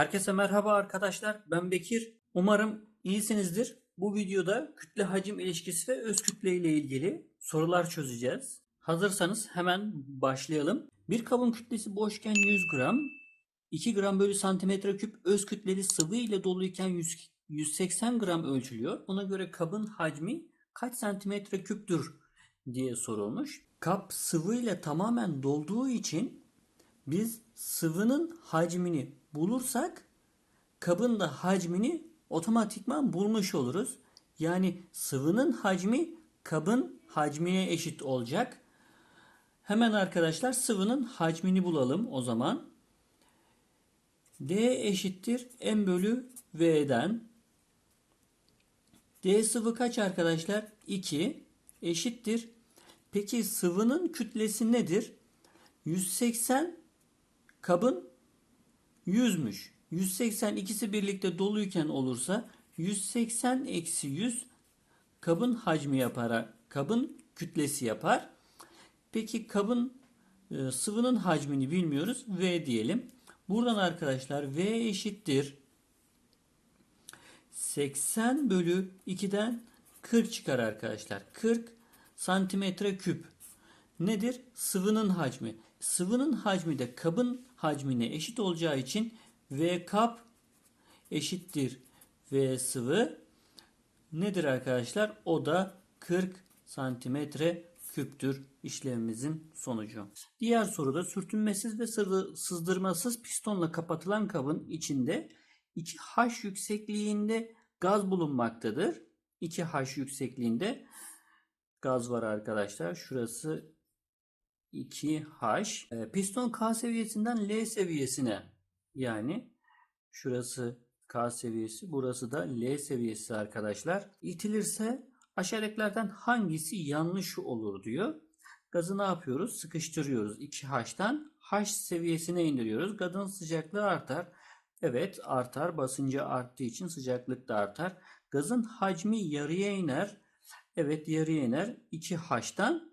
Herkese merhaba arkadaşlar. Ben Bekir. Umarım iyisinizdir. Bu videoda kütle hacim ilişkisi ve öz kütle ile ilgili sorular çözeceğiz. Hazırsanız hemen başlayalım. Bir kabın kütlesi boşken 100 gram, 2 gram bölü santimetre küp öz kütleli sıvı ile doluyken 100 180 gram ölçülüyor. Buna göre kabın hacmi kaç santimetre küptür diye sorulmuş. Kap sıvı ile tamamen dolduğu için biz sıvının hacmini bulursak kabın da hacmini otomatikman bulmuş oluruz. Yani sıvının hacmi kabın hacmine eşit olacak. Hemen arkadaşlar sıvının hacmini bulalım o zaman. D eşittir M bölü V'den. D sıvı kaç arkadaşlar? 2 eşittir. Peki sıvının kütlesi nedir? 180 kabın 100'müş. 180 ikisi birlikte doluyken olursa 180 eksi 100 kabın hacmi yapar. Kabın kütlesi yapar. Peki kabın e, sıvının hacmini bilmiyoruz. V diyelim. Buradan arkadaşlar V eşittir. 80 bölü 2'den 40 çıkar arkadaşlar. 40 santimetre küp. Nedir? Sıvının hacmi. Sıvının hacmi de kabın hacmine eşit olacağı için V kap eşittir V sıvı. Nedir arkadaşlar? O da 40 santimetre küptür işlemimizin sonucu. Diğer soruda sürtünmesiz ve sırdı- sızdırmasız pistonla kapatılan kabın içinde 2H yüksekliğinde gaz bulunmaktadır. 2H yüksekliğinde gaz var arkadaşlar. Şurası 2H. E, Piston K seviyesinden L seviyesine yani şurası K seviyesi burası da L seviyesi arkadaşlar. İtilirse aşağıdakilerden hangisi yanlış olur diyor. Gazı ne yapıyoruz? Sıkıştırıyoruz. 2H'tan H seviyesine indiriyoruz. Gazın sıcaklığı artar. Evet artar. Basıncı arttığı için sıcaklık da artar. Gazın hacmi yarıya iner. Evet yarıya iner. 2H'tan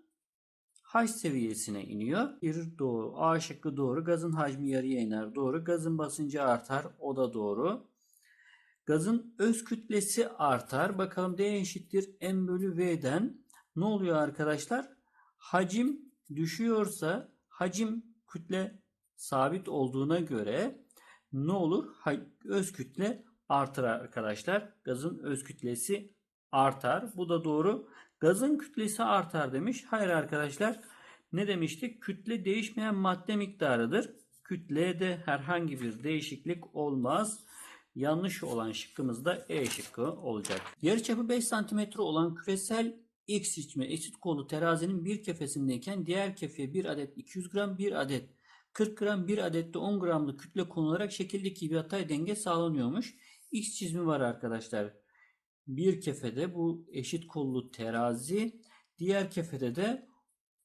H seviyesine iniyor. Bir doğru. A şıkkı doğru. Gazın hacmi yarıya iner. Doğru. Gazın basıncı artar. O da doğru. Gazın öz kütlesi artar. Bakalım D eşittir M bölü V'den. Ne oluyor arkadaşlar? Hacim düşüyorsa hacim kütle sabit olduğuna göre ne olur? Öz kütle artar arkadaşlar. Gazın öz kütlesi artar. Bu da doğru. Gazın kütlesi artar demiş. Hayır arkadaşlar. Ne demiştik? Kütle değişmeyen madde miktarıdır. Kütlede herhangi bir değişiklik olmaz. Yanlış olan şıkkımız da E şıkkı olacak. Yarıçapı 5 cm olan küresel X cisimli eşit kolu terazinin bir kefesindeyken diğer kefeye bir adet 200 gram bir adet 40 gram bir adet de 10 gramlık kütle konularak şekildeki bir yatay denge sağlanıyormuş. X çizimi var arkadaşlar. Bir kefede bu eşit kollu terazi, diğer kefede de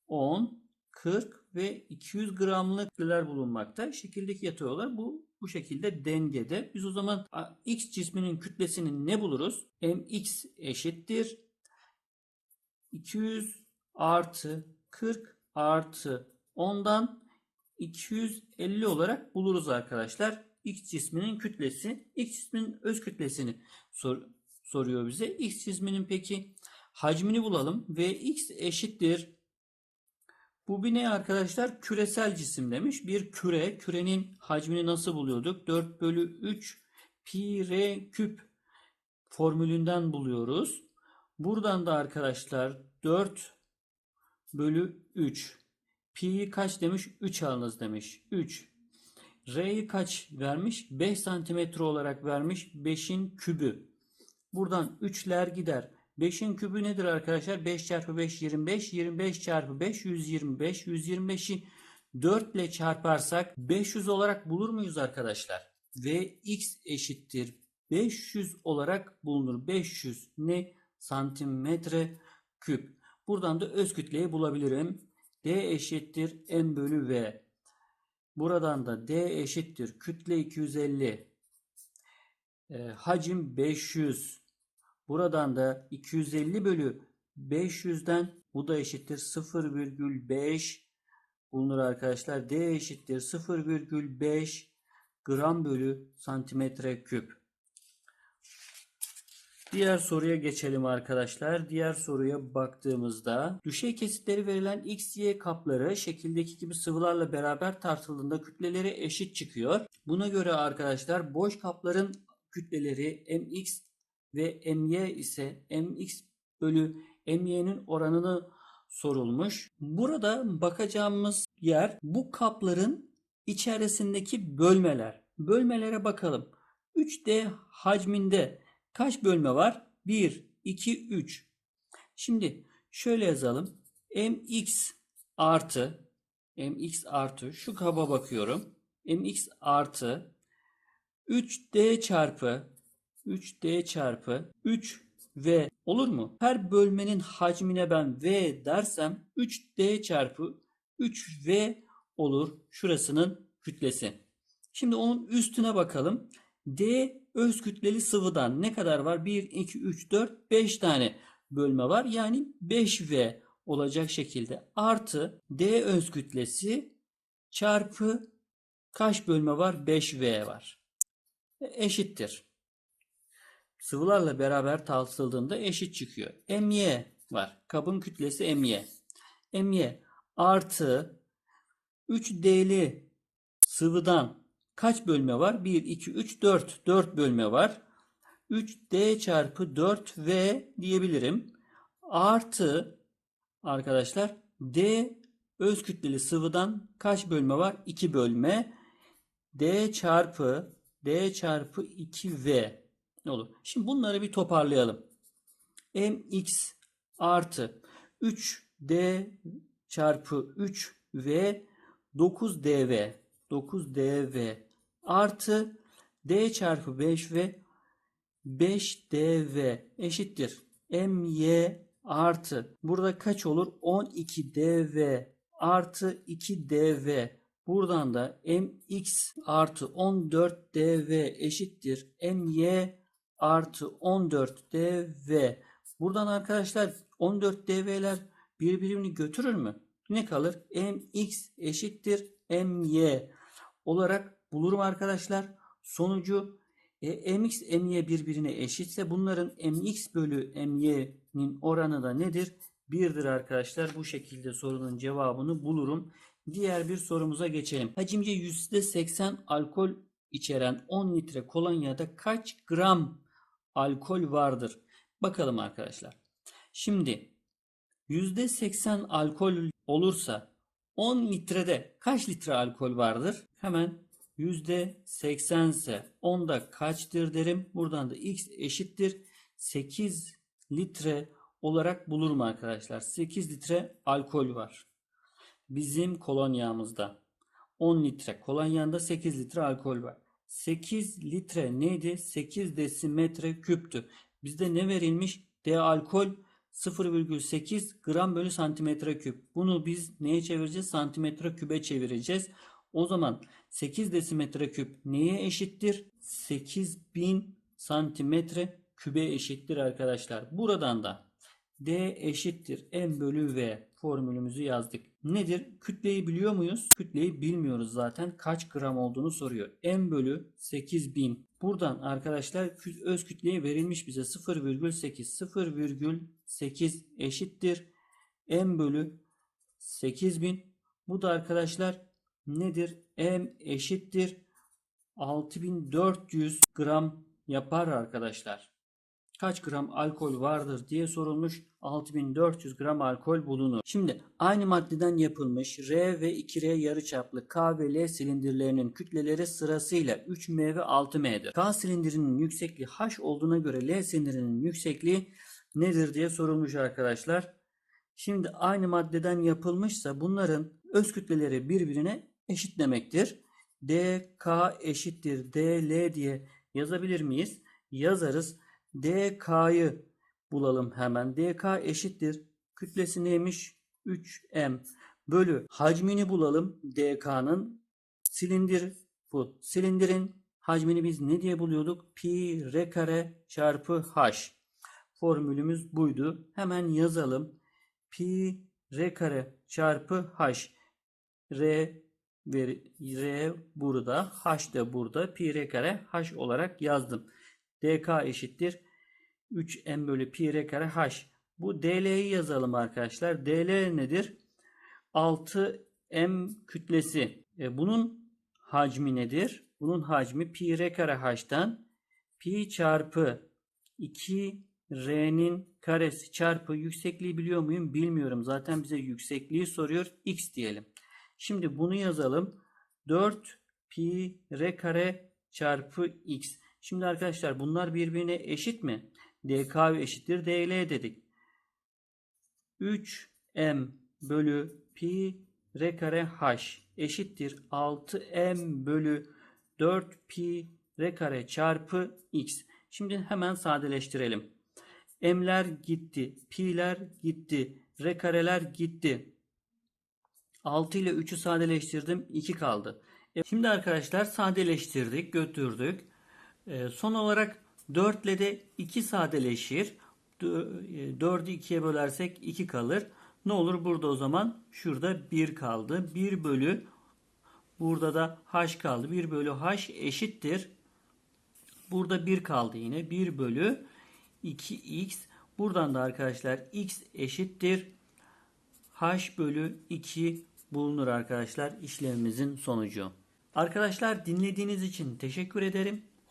10, 40 ve 200 gramlık kütleler bulunmakta. Şekildeki yatay olarak bu bu şekilde dengede. Biz o zaman X cisminin kütlesini ne buluruz? mx eşittir 200 artı 40 artı 10'dan 250 olarak buluruz arkadaşlar. X cisminin kütlesi, X cisminin öz kütlesini sor- soruyor bize. X cisminin peki hacmini bulalım. Ve X eşittir. Bu bir ne arkadaşlar? Küresel cisim demiş. Bir küre. Kürenin hacmini nasıl buluyorduk? 4 bölü 3 pi r küp formülünden buluyoruz. Buradan da arkadaşlar 4 bölü 3 Pi'yi kaç demiş? 3 alınız demiş. 3. R'yi kaç vermiş? 5 santimetre olarak vermiş. 5'in kübü. Buradan 3'ler gider. 5'in kübü nedir arkadaşlar? 5 çarpı 5 25. 25 çarpı 5 125. 125'i 4 ile çarparsak 500 olarak bulur muyuz arkadaşlar? Ve x eşittir 500 olarak bulunur. 500 ne? Santimetre küp. Buradan da öz kütleyi bulabilirim. D eşittir M bölü V. Buradan da D eşittir kütle 250. E, hacim 500. Buradan da 250 bölü 500'den bu da eşittir 0,5 bulunur arkadaşlar. D eşittir 0,5 gram bölü santimetre küp. Diğer soruya geçelim arkadaşlar. Diğer soruya baktığımızda düşey kesitleri verilen x, y kapları şekildeki gibi sıvılarla beraber tartıldığında kütleleri eşit çıkıyor. Buna göre arkadaşlar boş kapların kütleleri mx ve my ise mx bölü my'nin oranını sorulmuş. Burada bakacağımız yer bu kapların içerisindeki bölmeler. Bölmelere bakalım. 3D hacminde kaç bölme var? 1, 2, 3. Şimdi şöyle yazalım. mx artı mx artı şu kaba bakıyorum. mx artı 3d çarpı 3d çarpı 3v olur mu? Her bölmenin hacmine ben v dersem 3d çarpı 3v olur şurasının kütlesi. Şimdi onun üstüne bakalım. D öz kütleli sıvıdan ne kadar var? 1, 2, 3, 4, 5 tane bölme var. Yani 5V olacak şekilde artı D öz kütlesi çarpı kaç bölme var? 5V var. E, Eşittir. Sıvılarla beraber tartıldığında eşit çıkıyor. My var. Kabın kütlesi My. My artı 3D'li sıvıdan kaç bölme var? 1, 2, 3, 4. 4 bölme var. 3D çarpı 4V diyebilirim. Artı arkadaşlar D öz kütleli sıvıdan kaç bölme var? 2 bölme. D çarpı D çarpı 2V ne olur? Şimdi bunları bir toparlayalım. mx artı 3D çarpı 3V 9dv 9dv artı d çarpı 5v 5dv eşittir. my artı burada kaç olur? 12dv artı 2dv buradan da mx artı 14dv eşittir. my artı 14dv buradan arkadaşlar 14dv'ler birbirini götürür mü? Ne kalır? mx eşittir my olarak bulurum arkadaşlar. Sonucu e, mx my birbirine eşitse bunların mx bölü my'nin oranı da nedir? 1'dir arkadaşlar. Bu şekilde sorunun cevabını bulurum. Diğer bir sorumuza geçelim. Hacimce %80 alkol içeren 10 litre kolonyada kaç gram alkol vardır? Bakalım arkadaşlar. Şimdi %80 alkol olursa 10 litrede kaç litre alkol vardır? Hemen %80 ise 10'da kaçtır derim. Buradan da x eşittir 8 litre olarak bulurum arkadaşlar. 8 litre alkol var. Bizim kolonyamızda 10 litre kolonyanda 8 litre alkol var. 8 litre neydi? 8 desimetre küptü. Bizde ne verilmiş? D alkol 0,8 gram bölü santimetre küp. Bunu biz neye çevireceğiz? Santimetre kübe çevireceğiz. O zaman 8 desimetre küp neye eşittir? 8000 santimetre kübe eşittir arkadaşlar. Buradan da D eşittir M bölü V formülümüzü yazdık. Nedir? Kütleyi biliyor muyuz? Kütleyi bilmiyoruz zaten. Kaç gram olduğunu soruyor. M bölü 8000. Buradan arkadaşlar öz kütleyi verilmiş bize 0,8. 0,8 eşittir. M bölü 8000. Bu da arkadaşlar nedir? M eşittir. 6400 gram yapar arkadaşlar kaç gram alkol vardır diye sorulmuş. 6400 gram alkol bulunur. Şimdi aynı maddeden yapılmış R ve 2R yarıçaplı K ve L silindirlerinin kütleleri sırasıyla 3M ve 6M'dir. K silindirinin yüksekliği H olduğuna göre L silindirinin yüksekliği nedir diye sorulmuş arkadaşlar. Şimdi aynı maddeden yapılmışsa bunların öz kütleleri birbirine eşit demektir. DK eşittir DL diye yazabilir miyiz? Yazarız. DK'yı bulalım hemen. DK eşittir. Kütlesi neymiş? 3M bölü hacmini bulalım. DK'nın silindir bu. Silindirin hacmini biz ne diye buluyorduk? Pi r kare çarpı h. Formülümüz buydu. Hemen yazalım. Pi r kare çarpı h. R Ve R burada. H de burada. Pi R kare H olarak yazdım. DK eşittir. 3M bölü pi R kare H. Bu DL'yi yazalım arkadaşlar. DL nedir? 6M kütlesi. E, bunun hacmi nedir? Bunun hacmi pi R kare H'tan pi çarpı 2 R'nin karesi çarpı yüksekliği biliyor muyum? Bilmiyorum. Zaten bize yüksekliği soruyor. X diyelim. Şimdi bunu yazalım. 4 pi R kare çarpı X. Şimdi arkadaşlar bunlar birbirine eşit mi? DK eşittir DL dedik. 3M bölü pi R kare H eşittir 6M bölü 4 pi R kare çarpı X. Şimdi hemen sadeleştirelim. M'ler gitti. Pi'ler gitti. R kareler gitti. 6 ile 3'ü sadeleştirdim. 2 kaldı. E, Şimdi arkadaşlar sadeleştirdik. Götürdük. E, Son olarak 4 ile de 2 sadeleşir. 4'ü 2'ye bölersek 2 kalır. Ne olur burada o zaman? Şurada 1 kaldı. 1 bölü burada da h kaldı. 1 bölü h eşittir. Burada 1 kaldı yine. 1 bölü 2x. Buradan da arkadaşlar x eşittir. h bölü 2 bulunur arkadaşlar işlemimizin sonucu. Arkadaşlar dinlediğiniz için teşekkür ederim.